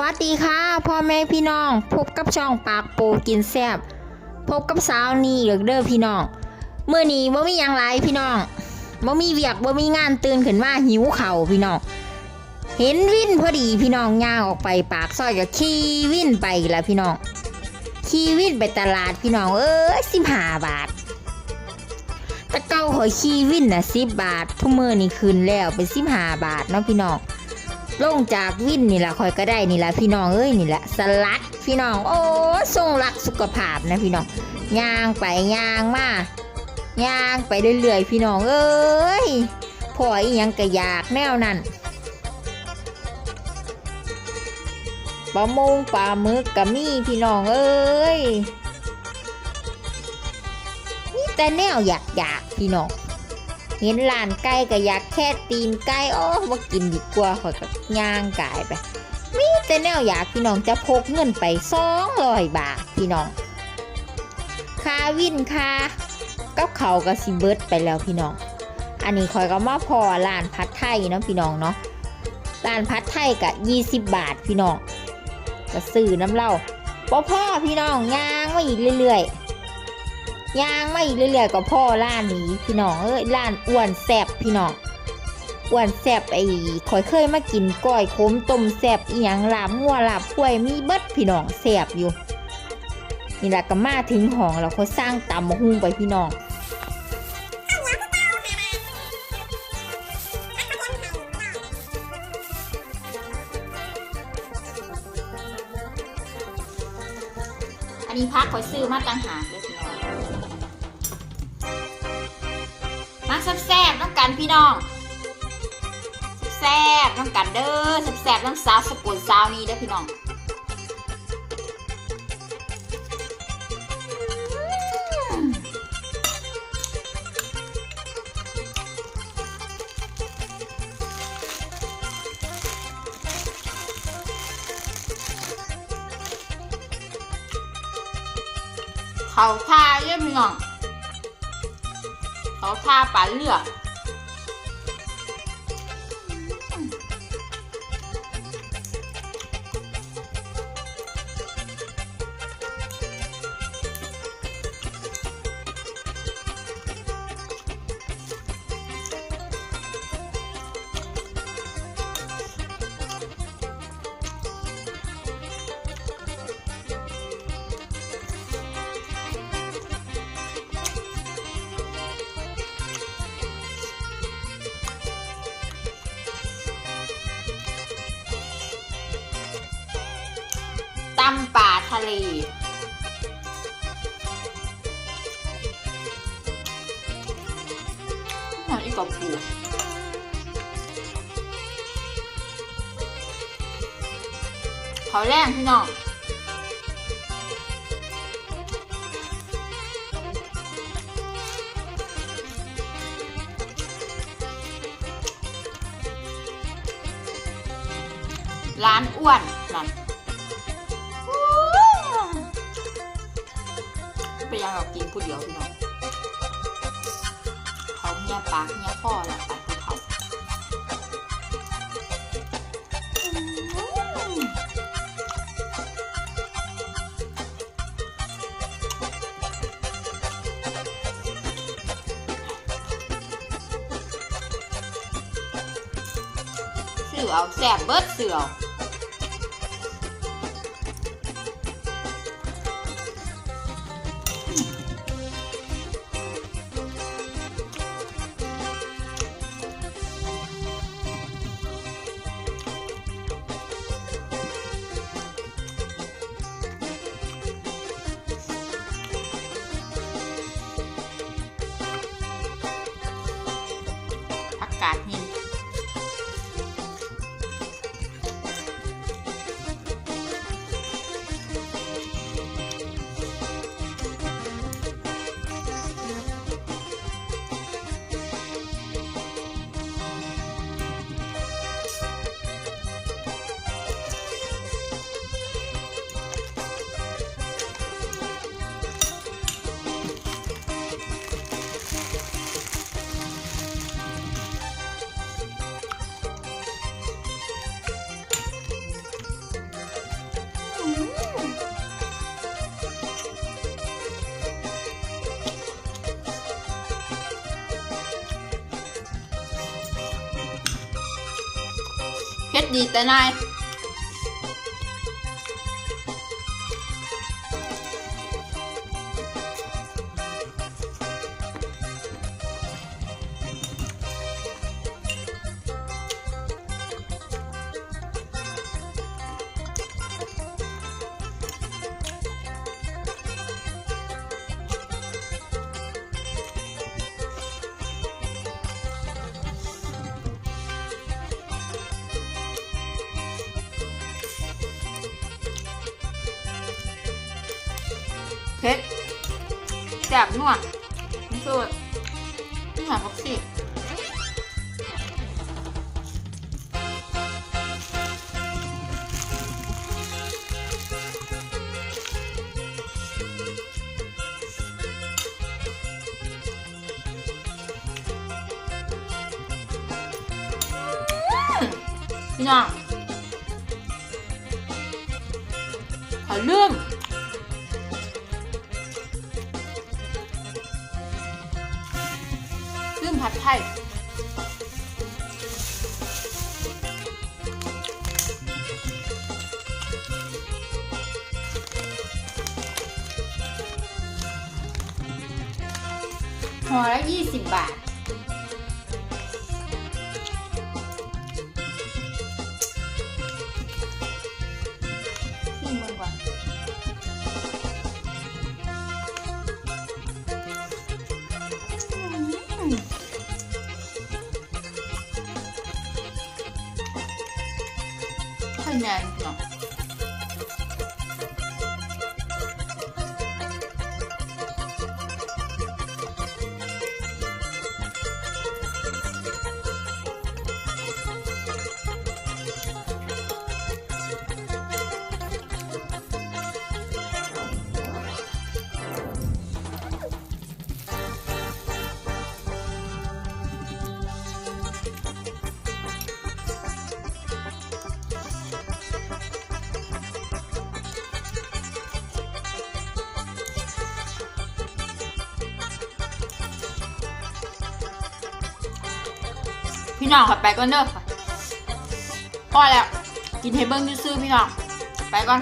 วัสดีค่ะพ่อแม่พี่น้อง พบกับช่องปากโปกินแซบพบกับสาวนี่เด้อเด้อพี่น้องเมื่อนี้บ่มีหยังไรพี่น้องบ่มีเวียกบ่มีงานตื่นขึ้นมาหิวเข่าพี่น้องเห็นวินพอดีพี่น้องย่างออกไปปากซอยก็ขี่วินไปแล้วพี่น้องขี่วินไปตลาดพี่น้องเอ้ยสิบห้าบาทตะเก้าหอยขี่วินนะสิบบาททุกมือนี่คืนแล้วเป็นสิบห้าบาทเนาะพี่น้อง ลงจากวินนี่แหละคอยก็ได้นี่แหละพี่น้องเอ้ยนี่แหละสลัดพี่น้อง โอ้ทรงรักสุขภาพนะพี่น้องย่างไปย่างมาย่างไปเรื่อยๆพี่น้องเอ้ยพออีหยังก็อยากแนวนั้นปลามงปลาหมึกกับมีพี่น้องเอ้ยนี่แต่แนวอยากอยากๆพี่น้อง เห็นร้านไก่ก็อยากแค่ตีนไก่โอ้มากินดีกว่าข่อยก็ย่างกายไป มีแต่แนวอยากพี่น้องจะพกเงินไปสองร้อยบาทพี่น้องคาวินค่ากับเขาวก็สิเบิดไปแล้วพี่น้อง อันนี้ข่อยก็มาพอร้านพัดไทยเนาะพี่น้องเนาะร้านพัดไทยกะยี่สิบบาทพี่น้องก็ซื้อน้ำเหล้าพ่อพ่อพี่น้องย่างมาอีกเรื่อยๆ ย่างมาอีกเรื่อยๆก็พ่อร้านนี้พี่น้องเอ้ยร้านอ้วนแซบพี่น้องอ้วนแซบไอ้ข่อยเคยมากินก้อยขมต้มแซบอีหยังลาบงัวลาบกล้วยมีเบิดพี่น้องแซบอยู่นี่แหละก็มาถึงห้องแล้วเขาสร้างตำมะฮุ่งไปพี่น้องอันนี้พักข่อยซื้อมาต่างหากเลย มาแซ่บๆน้องกันพี่น้องแซ่บๆน้องกันเด้อแซ่บๆน้องสาวสกุลสาวนี้เด้อพี่น้องเขาท่าเยี่ยมพี่น้อง เขาท่า ตำป่าทะเลหอยอีกกับปูเขาแรงพี่น้องร้านอ้วนนั่น เป็นยังเรากินผู้เดียวพี่น้องเขาเงียปากเงียพ่อแล้วตัดภูเขาเสือเอาแสบเบิดเสือ อาอากาศเย็น เฮ็ดดี ซ่บนัวน้ำซุปนี่หอมผักชีพี่น้องขอเรื่อง ผัดไทยห่อละยี่สิบบาท คะแพี่น้องขอไปก่อนเด้อค่ะพอแล้ว กินให้เบิ้งซื่อพี่น้อง ไปก่อน